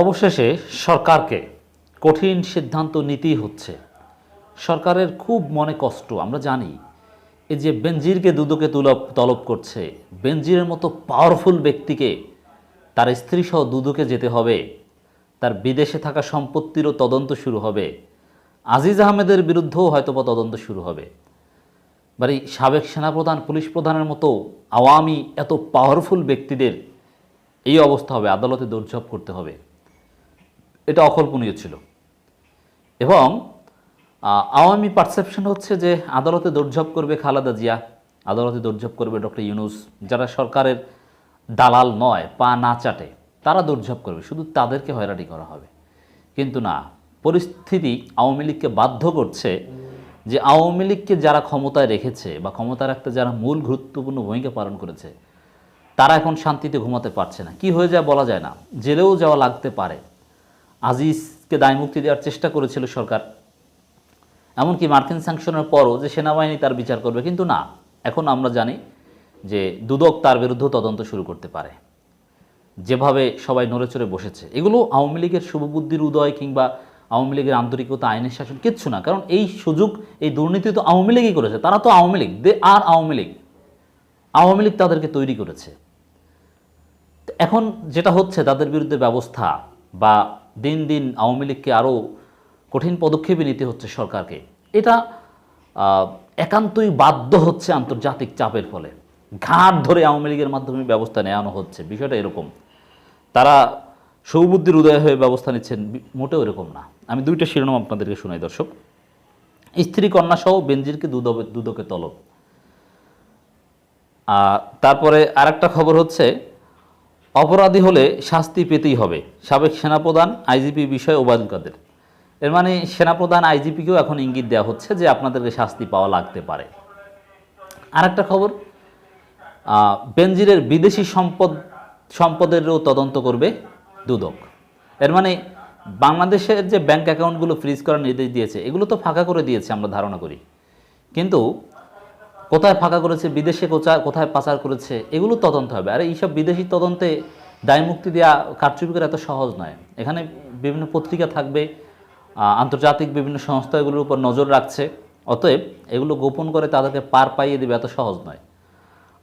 অবশেষে সরকারকে কঠিন সিদ্ধান্ত নিতেই হচ্ছে। সরকারের খুব মনে কষ্ট, আমরা জানি। এই যে বেনজিরকে দুদকে তুলব তলব করছে, বেনজিরের মতো পাওয়ারফুল ব্যক্তিকে তার স্ত্রী সহ দুদকে যেতে হবে, তার বিদেশে থাকা সম্পত্তিরও তদন্ত শুরু হবে। আজিজ আহমেদের বিরুদ্ধেও হয়তোবা তদন্ত শুরু হবে। বাড়ি সাবেক সেনাপ্রধান, পুলিশ প্রধানের মতো আওয়ামী এত পাওয়ারফুল ব্যক্তিদের এই অবস্থা হবে, আদালতে দৌড়ঝাঁপ করতে হবে। এটা অকল্পনীয় ছিল। এবং আওয়ামী পারসেপশন হচ্ছে যে আদালতে দৌড়ঝাঁপ করবে খালেদা জিয়া, আদালতে দৌড়ঝাঁপ করবে ডক্টর ইউনুস, যারা সরকারের দালাল নয়, পা না চাটে, তারা দৌড়ঝাঁপ করবে, শুধু তাদেরকে হয়রানি করা হবে। কিন্তু না, পরিস্থিতি আওয়ামী লীগকে বাধ্য করছে যে আওয়ামী লীগকে যারা ক্ষমতায় রেখেছে বা ক্ষমতা রাখতে যারা মূল গুরুত্বপূর্ণ ভূমিকা পালন করেছে, তারা এখন শান্তিতে ঘুমাতে পারছে না। কি হয়ে যায় বলা যায় না। জেলেও যাওয়া লাগতে পারে। আজিজকে দায়মুক্তি দেওয়ার চেষ্টা করেছিল সরকার। এমনকি মার্কিন স্যাংশনের পরও যে সেনাবাহিনী তার বিচার করবে, কিন্তু না। এখন আমরা জানি যে দুদক তার বিরুদ্ধে তদন্ত শুরু করতে পারে। যেভাবে সবাই নড়ে চড়ে বসেছে। এগুলো আওয়ামী লীগের শুভবুদ্ধির উদয় কিংবা আওয়ামী লীগের আন্তরিকতা, আইনের শাসন, কিচ্ছু না। কারণ এই সুযোগ, এই দুর্নীতি তো আওয়ামী লীগই করেছে। তারা তো আওয়ামী লীগ। দে আর আওয়ামী লীগ। আওয়ামী লীগ তাদেরকে তৈরি করেছে। এখন যেটা হচ্ছে, তাদের বিরুদ্ধে ব্যবস্থা বা দিন দিন আওয়ামী লীগকে আরও কঠিন পদক্ষেপে নিতে হচ্ছে সরকারকে। এটা একান্তই বাধ্য হচ্ছে আন্তর্জাতিক চাপের ফলে। ঘাট ধরে আওয়ামী লীগের মাধ্যমে ব্যবস্থা নেওয়ানো হচ্ছে। বিষয়টা এরকম। তারা সৌবুদ্ধির উদয় হয়ে ব্যবস্থা নিচ্ছেন মোটেও এরকম না। আমি দুইটা শিরোনাম আপনাদেরকে শোনাই, দর্শক। স্ত্রী কন্যা সহ বেনজিরকে দুদকে দুদকে তলব। আর তারপরে আরেকটা খবর হচ্ছে অপরাধী হলে শাস্তি পেতেই হবে। সাবেক সেনাপ্রধান আইজিপি বিষয়ে ওবায়দুল কাদের। এর মানে সেনাপ্রধান আইজিপিকেও এখন ইঙ্গিত দেওয়া হচ্ছে যে আপনাদেরকে শাস্তি পাওয়া লাগতে পারে। আর একটা খবর বেনজিরের বিদেশি সম্পদ, সম্পদেরও তদন্ত করবে দুদক। এর মানে বাংলাদেশের যে ব্যাংক অ্যাকাউন্টগুলো ফ্রিজ করার নির্দেশ দিয়েছে, এগুলো তো ফাঁকা করে দিয়েছে আমরা ধারণা করি। কিন্তু কোথায় ফাঁকা করেছে, বিদেশে কোথায় কোথায় পাচার করেছে, এগুলো তদন্ত হবে। আর এইসব বিদেশি তদন্তে দায়মুক্তি দেওয়া কারচুপি করা এত সহজ নয়। এখানে বিভিন্ন পত্রিকা থাকবে আন্তর্জাতিক বিভিন্ন সংস্থা এগুলোর উপর নজর রাখছে। অতএব এগুলো গোপন করে তাদেরকে পার পাইয়ে দেবে এত সহজ নয়।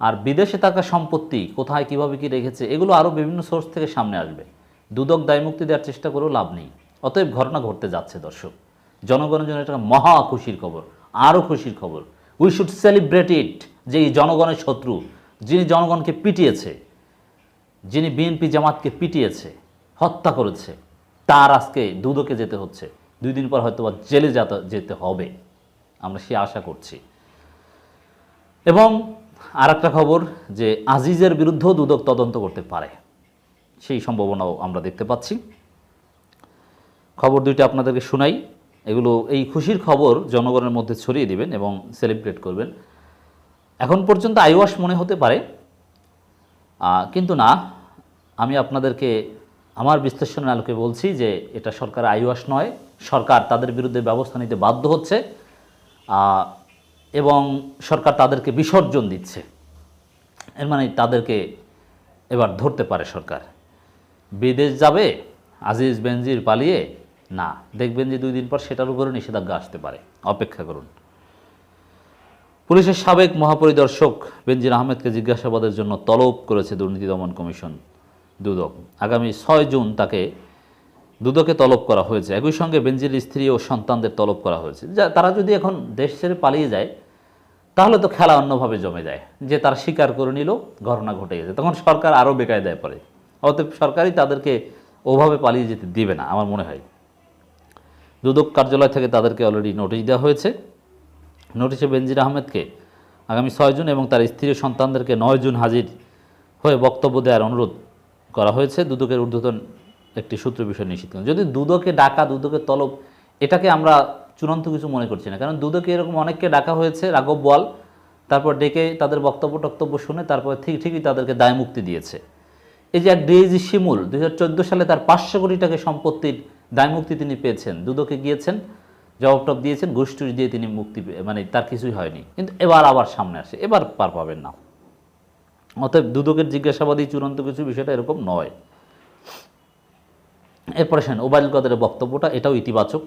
আর বিদেশে থাকা সম্পত্তি কোথায়, কীভাবে কি রেখেছে, এগুলো আরও বিভিন্ন সোর্স থেকে সামনে আসবে। দুদক দায়মুক্তি দেওয়ার চেষ্টা করেও লাভ নেই। অতএব ঘটনা ঘটতে যাচ্ছে, দর্শক। জনগণের জন্য এটা মহা খুশির খবর, আরও খুশির খবর। উই শুড সেলিব্রেট ইট যে এই জনগণের শত্রু, যিনি জনগণকে পিটিয়েছে, যিনি বিএনপি জামাতকে পিটিয়েছে, হত্যা করেছে, তার আজকে দুদকে যেতে হচ্ছে। দুই দিন পর হয়তো জেলে যাতে- হবে। আমরা সে আশা করছি। এবং আর একটা খবর, যে আজিজের বিরুদ্ধেও দুদক তদন্ত করতে পারে। সেই সম্ভাবনাও আমরা দেখতে পাচ্ছি। খবর দুইটা আপনাদেরকে শোনাই। এগুলো, এই খুশির খবর জনগণের মধ্যে ছড়িয়ে দিবেন এবং সেলিব্রেট করবেন। এখন পর্যন্ত আইওয়াস মনে হতে পারে কিন্তু না। আমি আপনাদেরকে, আমার বিশ্লেষণের আলোকে বলছি যে এটা সরকার আইওয়াস নয়, সরকার তাদের বিরুদ্ধে ব্যবস্থা নিতে বাধ্য হচ্ছে এবং সরকার তাদেরকে বিসর্জন দিচ্ছে। এর মানে তাদেরকে এবার ধরতে পারে সরকার। বিদেশ যাবে, আজিজ বেনজির পালিয়ে না, দেখবেন যে দুই দিন পর সেটার উপরে নিষেধাজ্ঞা আসতে পারে। অপেক্ষা করুন। পুলিশের সাবেক মহাপরিদর্শক বেনজির আহমেদকে জিজ্ঞাসাবাদের জন্য তলব করেছে দুর্নীতি দমন কমিশন দুদক। আগামী ছয় জুন তাকে দুদকে তলব করা হয়েছে। একই সঙ্গে বেনজির স্ত্রী ও সন্তানদের তলব করা হয়েছে। যা, তারা যদি এখন দেশ ছেড়ে পালিয়ে যায়, তাহলে তো খেলা অন্যভাবে জমে যায়। যে তারা স্বীকার করে নিল, ঘটনা ঘটে গেছে। তখন সরকার আরও বেকায়দায় পড়ে। অতএব সরকারই তাদেরকে ওভাবে পালিয়ে যেতে দিবে না, আমার মনে হয়। দুদক কার্যালয় থেকে তাদেরকে অলরেডি নোটিশ দেওয়া হয়েছে। নোটিশে বেনজির আহমেদকে আগামী ছয় জুন এবং তার স্ত্রী সন্তানদেরকে নয় জুন হাজির হয়ে বক্তব্য দেওয়ার অনুরোধ করা হয়েছে। দুদকের ঊর্ধ্বতন একটি সূত্র বিষয় নিশ্চিত করেন। যদি দুদকে ডাকা দুদকের তলব, এটাকে আমরা চূড়ান্ত কিছু মনে করছি না। কারণ দুদকে এরকম অনেককে ডাকা হয়েছে, রাঘব বল তারপর ডেকে তাদের বক্তব্য টক্তব্য শুনে তারপর ঠিক, ঠিকই তাদেরকে দায়মুক্তি দিয়েছে। এই যে এক ডিএজি শিমুল দু হাজার চোদ্দ সালে তার পাঁচশো কোটি টাকা সম্পত্তির দায়মুক্তি তিনি পেয়েছেন, দুদকে গিয়েছেন, জবাব টপ দিয়েছেন, গোষ্ঠী দিয়ে তিনি মুক্তি মানে তার কিছুই হয়নি। কিন্তু এবার আবার সামনে আসে, এবার পার পাবেন না। অতএব দুদকের জিজ্ঞাসাবাদী চূড়ান্ত কিছু, বিষয়টা এরকম নয়। এরপরে সেন ওবায়দুল কাদেরের বক্তব্যটা, এটাও ইতিবাচক।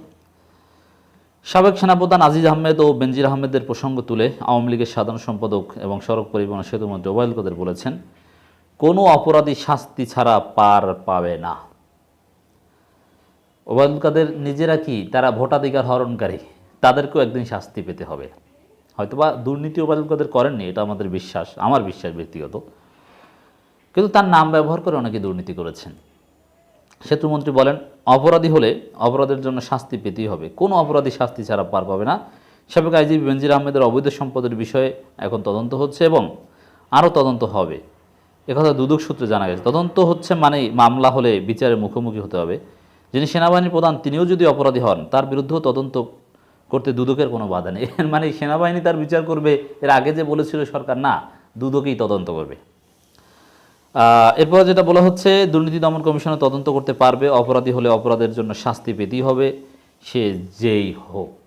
সাবেক সেনাপ্রধান আজিজ আহমেদ ও বেনজির আহমেদের প্রসঙ্গ তুলে আওয়ামী লীগের সাধারণ সম্পাদক এবং সড়ক পরিবহন সেতুমন্ত্রী ওবায়দুল কাদের বলেছেন, কোনো অপরাধী শাস্তি ছাড়া পার পাবে না। ওবায়দুল কাদের নিজেরা কি তারা ভোটাধিকার হরণকারী? তাদেরকেও একদিন শাস্তি পেতে হবে। হয়তোবা দুর্নীতি ওবায়দুল কাদের করেননি, এটা আমাদের বিশ্বাস, আমার বিশ্বাস ব্যক্তিগত। কিন্তু তার নাম ব্যবহার করে অনেকে দুর্নীতি করেছেন। সেতুমন্ত্রী বলেন, অপরাধী হলে অপরাধের জন্য শাস্তি পেতেই হবে। কোনো অপরাধী শাস্তি ছাড়া পার পাবে না। সাবেক আইজিপি বেনজির আহমেদের অবৈধ সম্পদের বিষয়ে এখন তদন্ত হচ্ছে এবং আরও তদন্ত হবে। একথা দুদক সূত্রে জানা গেছে। তদন্ত হচ্ছে মানে মামলা হলে বিচারের মুখোমুখি হতে হবে। যিনি সেনাবাহিনীর প্রধান, তিনিও যদি অপরাধী হন, তার বিরুদ্ধেও তদন্ত করতে দুদকের কোনো বাধা নেই। মানে সেনাবাহিনী তার বিচার করবে, এর আগে যে বলেছিল সরকার, না, দুদকেই তদন্ত করবে। এরপর যেটা বলা হচ্ছে, দুর্নীতি দমন কমিশনে তদন্ত করতে পারবে, অপরাধী হলে অপরাধের জন্য শাস্তি পেতেই হবে, সে যেই হোক,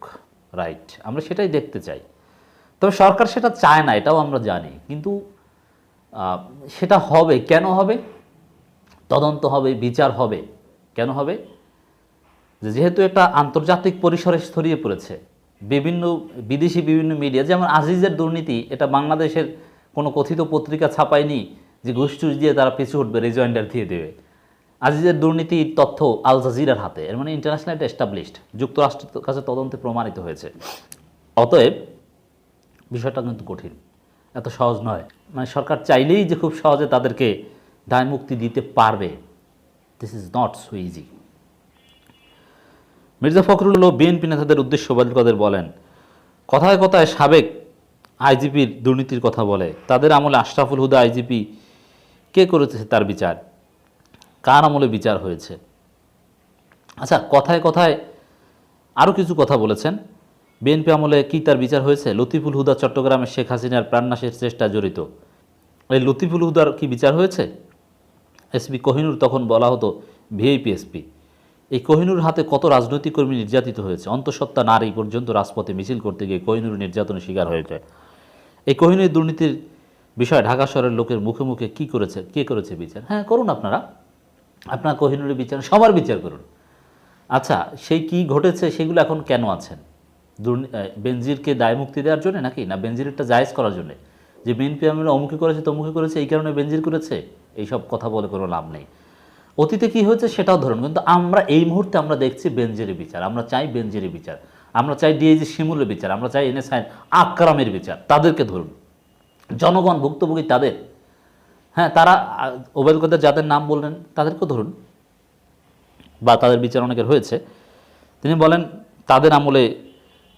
রাইট, আমরা সেটাই দেখতে চাই। তবে সরকার সেটা চায় না, এটাও আমরা জানি, কিন্তু সেটা হবে, কেন হবে? তদন্ত হবে, বিচার হবে, কেন হবে? যে যেহেতু এটা আন্তর্জাতিক পরিসরে ছড়িয়ে পড়েছে, বিভিন্ন বিদেশি, বিভিন্ন মিডিয়া যেমন আজিজের দুর্নীতি, এটা বাংলাদেশের কোনো কথিত পত্রিকা ছাপায়নি যে ঘুষটুস দিয়ে তারা পিছু উঠবে রিজয়েন্ডার দিয়ে দেবে। আজিজের দুর্নীতির তথ্য আল জাজিরার হাতে, এর মানে ইন্টারন্যাশনাল এটা এস্টাবলিশড যুক্তরাষ্ট্রের কাছে তদন্তে প্রমাণিত হয়েছে। অতএব, বিষয়টা কিন্তু কঠিন, এত সহজ নয়। মানে সরকার চাইলেই যে খুব সহজে তাদেরকে দায় মুক্তি দিতে পারবে। This is not so easy Mirza Fakhrul O BNP নেতাদের উদ্দেশ্য কাদের বলেন, কথায় কথায় সাবেক আইজিপির দুর্নীতির কথা বলে, তাদের আমলে আশরাফুল হুদা আইজিপি, কে করেছে তার বিচার? কার আমলে বিচার হয়েছে? আচ্ছা কথায় কথায় আরও কিছু কথা বলেছেন। বিএনপি আমলে কি তার বিচার হয়েছে? লতিফুল হুদা চট্টগ্রামের শেখ হাসিনার প্রাণনাশের চেষ্টা জড়িত। এই লতিফুল হুদার কি বিচার হয়েছে? এসপি কোহিনুর তখন বলা হতো ভিআইপি এসপি। এই কোহিনুর হাতে কত রাজনৈতিক কর্মী নির্যাতিত হয়েছে? অন্তঃসত্ত্বা নারী পর্যন্ত রাজপথে মিছিল করতে গিয়ে কোহিনুর নির্যাতনের শিকার হয়ে যায় এই কোহিনুর দুর্নীতির বিষয়ে ঢাকা শহরের লোকের মুখে মুখে কি করেছে? কে করেছে বিচার? হ্যাঁ করুন আপনারা। আপনার কোহিনুরের বিচার, সবার বিচার করুন। আচ্ছা সেই কি ঘটেছে সেগুলো এখন কেন আছেন? বেনজিরকে দায় মুক্তি দেওয়ার জন্য নাকি? না বেনজিরটা জায়েজ করার জন্য? যে বিএনপি আমলে অমুখে করেছে, তমুখী করেছে, এই কারণে বেনজির করেছে? এইসব কথা বলে কোনো লাভ নেই। অতীতে কি হয়েছে সেটাও ধরুন, কিন্তু আমরা এই মুহূর্তে আমরা দেখছি বেনজিরের বিচার, আমরা চাই বেনজিরের বিচার, আমরা চাই ডিএজি শিমুলের বিচার, আমরা চাই এনএসআই আকরামের বিচার, তাদেরকে ধরুন। জনগণ ভুক্তভোগী তাদের হ্যাঁ তারা ওবেল কাদের যাদের নাম বললেন, তাদেরকেও ধরুন, বা তাদের বিচার অনেকের হয়েছে। তিনি বলেন, তাদের আমলে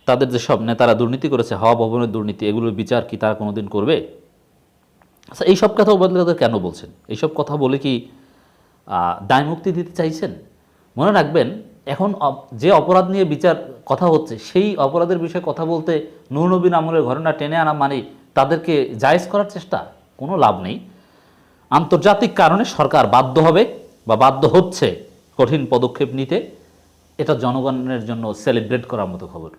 তাদের যেসব নেতারা দুর্নীতি করেছে, হাওয়া ভবনের দুর্নীতি, এগুলোর বিচার কি তারা কোনোদিন করবে? আচ্ছা এইসব কথা ওবায়দুল কাদের কেন বলছেন? এইসব কথা বলে কি দায় মুক্তি দিতে চাইছেন? মনে রাখবেন, এখন যে অপরাধ নিয়ে বিচার কথা হচ্ছে, সেই অপরাধের বিষয়ে কথা বলতে নূরনবীন আমলের ঘটনা টেনে আনা মানে তাদেরকে জায়েজ করার চেষ্টা, কোনো লাভ নেই। আন্তর্জাতিক কারণে সরকার বাধ্য হবে বা বাধ্য হচ্ছে কঠিন পদক্ষেপ নিতে। এটা জনগণের জন্য সেলিব্রেট করার মতো খবর।